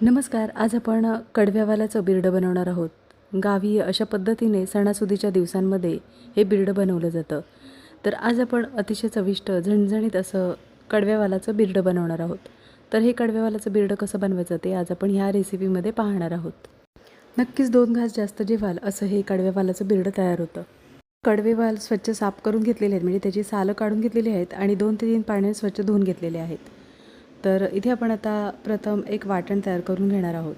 नमस्कार आज आपण कडव्यावालाचं बिरडं बनवणार आहोत. गावी अशा पद्धतीने सणासुदीच्या दिवसांमध्ये हे बिरडं बनवलं जातं. तर आज आपण अतिशय चविष्ट झणझणीत असं कडव्यावालाचं बिरडं बनवणार आहोत. तर हे कडव्यावालाचं बिरडं कसं बनवायचं ते आज आपण ह्या रेसिपीमध्ये पाहणार आहोत. नक्कीच दोन घास जास्त जेवाल असं हे कडव्यावालाचं बिरडं तयार होतं. कडवेवाल स्वच्छ साफ करून घेतलेले आहेत म्हणजे त्याची सालं काढून घेतलेली आहेत आणि दोन ते तीन पाण्याने स्वच्छ धुवून घेतलेले आहेत. तर इथे आपण आता प्रथम एक वाटण तयार करून घेणार आहोत.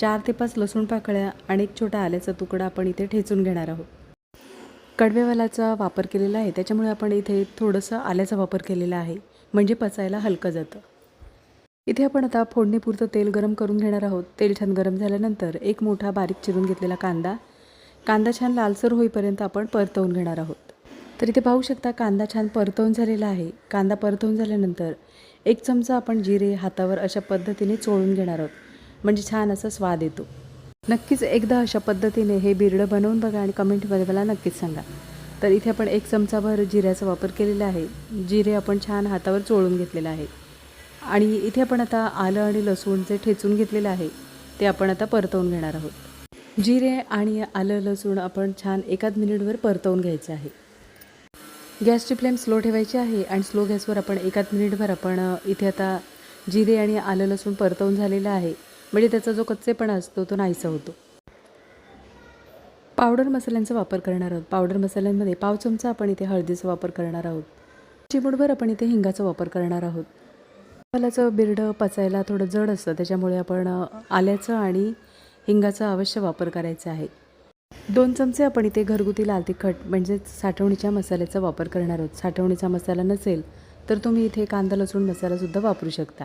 चार ते पाच लसूण पाकळ्या आणि एक छोटा आल्याचा तुकडा आपण इथे ठेचून घेणार आहोत. कडवेवालाचा वापर केलेला आहे त्याच्यामुळे आपण इथे थोडंसं आल्याचा वापर केलेला आहे म्हणजे पचायला हलकं जातं. इथे आपण आता फोडणीपुरतं तेल गरम करून घेणार आहोत. तेल छान गरम झाल्यानंतर एक मोठा बारीक चिरून घेतलेला कांदा. कांदा छान लालसर होईपर्यंत आपण परतवून घेणार आहोत. तर इथे पाहू शकता कांदा छान परतवून झालेला आहे. कांदा परतवून झाल्यानंतर एक चमचा आपण जिरे हातावर अशा पद्धतीने चोळून घेणार आहोत. म्हणजे छान असा स्वाद येतो. नक्कीच एकदा अशा पद्धतीने हे बिरडं बनवून बघा आणि कमेंटमध्ये मला नक्कीच सांगा. तर इथे आपण एक चमचाभर जिऱ्याचा वापर केलेला आहे. जिरे आपण छान हातावर चोळून घेतलेलं आहे. आणि इथे आपण आता आलं आणि लसूण जे ठेचून घेतलेलं आहे ते आपण आता परतवून घेणार आहोत. जिरे आणि आलं लसूण आपण छान एकाच मिनिटवर परतवून घ्यायचं आहे. गॅसची फ्लेम स्लो ठेवायची आहे आणि स्लो गॅसवर आपण एकाच मिनिटभर आपण इथे आता जिरे आणि आलं लसूण परतवून झालेलं आहे. म्हणजे त्याचा जो कच्चेपणा असतो तो नाहीसा होतो. पावडर मसाल्यांचा वापर करणार आहोत. पावडर मसाल्यांमध्ये पाव चमचा आपण इथे हळदीचा वापर करणार आहोत. चिमूटभर आपण इथे हिंगाचा वापर करणार आहोत. मसाल्याचं बिरडं पचायला थोडं जड असतं त्याच्यामुळे आपण आल्याचं आणि हिंगाचा अवश्य वापर करायचा आहे. दोन चमचे आपण इथे घरगुती लाल तिखट म्हणजेच साठवणीच्या मसाल्याचा वापर करणार आहोत. साठवणीचा मसाला नसेल तर तुम्ही इथे कांदा लसूण मसालासुद्धा वापरू शकता.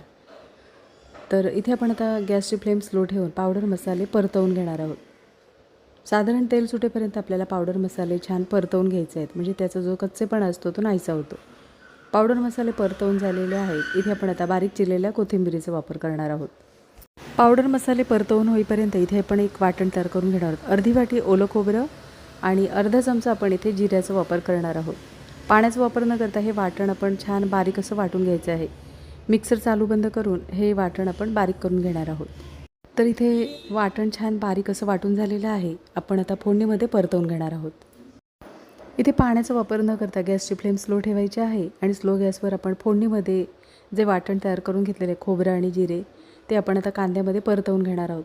तर इथे आपण आता गॅसची फ्लेम स्लो ठेवून पावडर मसाले परतवून घेणार आहोत. साधारण तेल सुटेपर्यंत आपल्याला पावडर मसाले छान परतवून घ्यायचे आहेत. म्हणजे त्याचा जो कच्चेपणा असतो तो नाहीसा होतो. पावडर मसाले परतवून झालेले आहेत. इथे आपण आता बारीक चिरलेल्या कोथिंबिरीचा वापर करणार आहोत. पावडर मसाले परतवून होईपर्यंत इथे आपण एक वाटण तयार करून घेणार आहोत. अर्धी वाटी ओलं खोबरं आणि अर्धा चमचा आपण इथे जिऱ्याचा वापर करणार आहोत. पाण्याचा वापर न करता हे वाटण आपण छान बारीक असं वाटून घ्यायचं आहे. मिक्सर चालू बंद करून हे वाटण आपण बारीक करून घेणार आहोत. तर इथे वाटण छान बारीक असं वाटून झालेलं आहे. आपण आता फोडणीमध्ये परतवून घेणार आहोत. इथे पाण्याचा वापर न करता गॅसची फ्लेम स्लो ठेवायची आहे आणि स्लो गॅसवर आपण फोडणीमध्ये जे वाटण तयार करून घेतलेले खोबरं आणि जिरे ते आपण आता कांद्यामध्ये परतवून घेणार आहोत.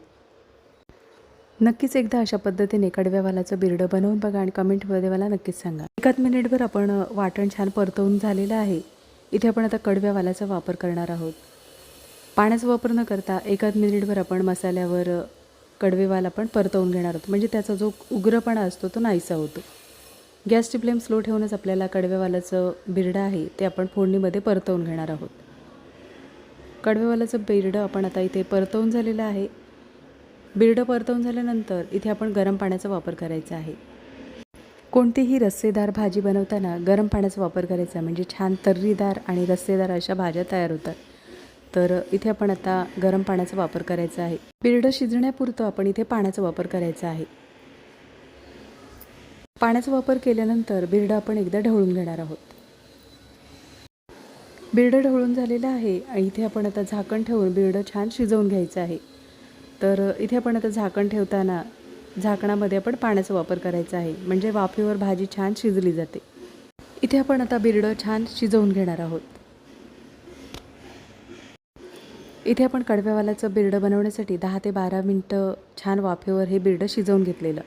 नक्कीच एकदा अशा पद्धतीने कडव्यावालाचं बिरडं बनवून बघा आणि कमेंटमध्ये मला नक्कीच सांगा. एकाच मिनिटभर आपण वाटण छान परतवून झालेलं आहे. इथे आपण आता कडव्यावालाचा वापर करणार आहोत. पाण्याचा वापर न करता एकाच मिनिटभर आपण मसाल्यावर कडवेवाल आपण परतवून घेणार आहोत. म्हणजे त्याचा जो उग्रपणा असतो तो नाहीसा होतो. गॅसची फ्लेम स्लो ठेवूनच आपल्याला कडवेवालाचं बिरडं आहे ते आपण फोडणीमध्ये परतवून घेणार आहोत. कडवेवालाचं बिरडं आपण आता इथे परतवून झालेलं आहे. बिरडं परतवून झाल्यानंतर इथे आपण गरम पाण्याचा वापर करायचा आहे. कोणतीही रस्सेदार भाजी बनवताना गरम पाण्याचा वापर करायचा म्हणजे छान तर्रीदार आणि रस्सेदार अशा भाज्या तयार होतात. तर इथे आपण आता गरम पाण्याचा वापर करायचा आहे. बिरडं शिजण्यापुरतं आपण इथे पाण्याचा वापर करायचा आहे. पाण्याचा वापर केल्यानंतर बिरडं आपण एकदा ढवळून घेणार आहोत. बिरडं ढवळून झालेलं आहे. आणि इथे आपण आता झाकण ठेवून बिरडं छान शिजवून घ्यायचं आहे. तर इथे आपण आता झाकण ठेवताना झाकणामध्ये आपण पाण्याचा वापर करायचा आहे. म्हणजे वाफेवर भाजी छान शिजली जाते. इथे आपण आता बिरडं छान शिजवून घेणार आहोत. इथे आपण कडव्यावालाचं बिरडं बनवण्यासाठी दहा ते बारा मिनटं छान वाफेवर हे बिरडं शिजवून घेतलेलं.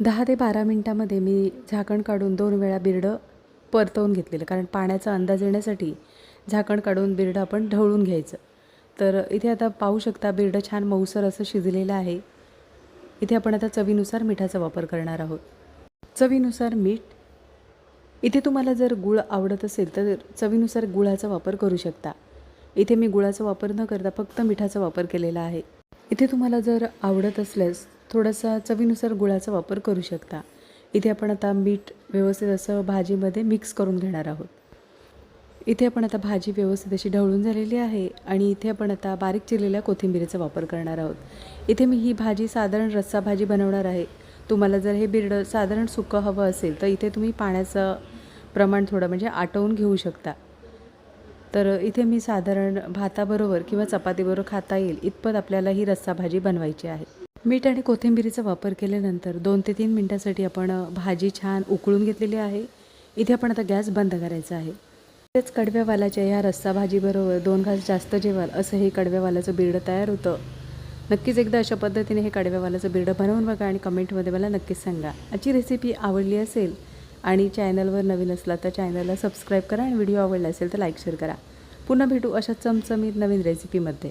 दहा ते बारा मिनटामध्ये मी झाकण काढून दोन वेळा बिरडं परतवून घेतलेलं. कारण पाण्याचा अंदाज येण्यासाठी झाकण काढून बिरडं आपण ढवळून घ्यायचं. तर इथे आता पाहू शकता बिरडं छान मऊसर असं शिजलेलं आहे. इथे आपण आता चवीनुसार मिठाचा वापर करणार आहोत. चवीनुसार मीठ. इथे तुम्हाला जर गुळ आवडत असेल तर चवीनुसार गुळाचा वापर करू शकता. इथे मी गुळाचा वापर न करता फक्त मिठाचा वापर केलेला आहे. इथे तुम्हाला जर आवडत असल्यास थोडासा चवीनुसार गुळाचा वापर करू शकता. इथे आपण आता मीठ व्यवस्थित असं भाजीमध्ये मिक्स करून घेणार आहोत. इथे आपण आता भाजी व्यवस्थित अशी ढवळून झालेली आहे आणि इथे आपण आता बारीक चिरलेल्या कोथिंबिरीचा वापर करणार आहोत. इथे मी ही भाजी साधारण रस्सा भाजी बनवणार आहे. तुम्हाला जर हे बिरडं साधारण सुकं हवं असेल तर इथे तुम्ही पाण्याचं प्रमाण थोडं म्हणजे आटवून घेऊ शकता. तर इथे मी साधारण भाताबरोबर किंवा चपातीबरोबर खाता येईल इतपत आपल्याला ही रस्सा भाजी बनवायची आहे. मीठ आणि कोथिंबिरीचा वापर केल्यानंतर दोन ते तीन मिनटासाठी आपण भाजी छान उकळून घेतलेली आहे. इथे आपण आता गॅस बंद करायचा आहे. तेच कडव्यावालाच्या ह्या रस्सा भाजीबरोबर दोन घास जास्त जेवाल असं हे कडव्यावालाचं बिरडं तयार होतं. नक्कीच एकदा अशा पद्धतीने हे कडव्यावालाचं बिरडं बनवून बघा आणि कमेंटमध्ये मला नक्कीच सांगा. आजची रेसिपी आवडली असेल आणि चॅनलवर नवीन असला तर चॅनलला सबस्क्राईब करा आणि व्हिडिओ आवडला असेल तर लाईक शेअर करा. पुन्हा भेटू अशा चमचमीत नवीन रेसिपीमध्ये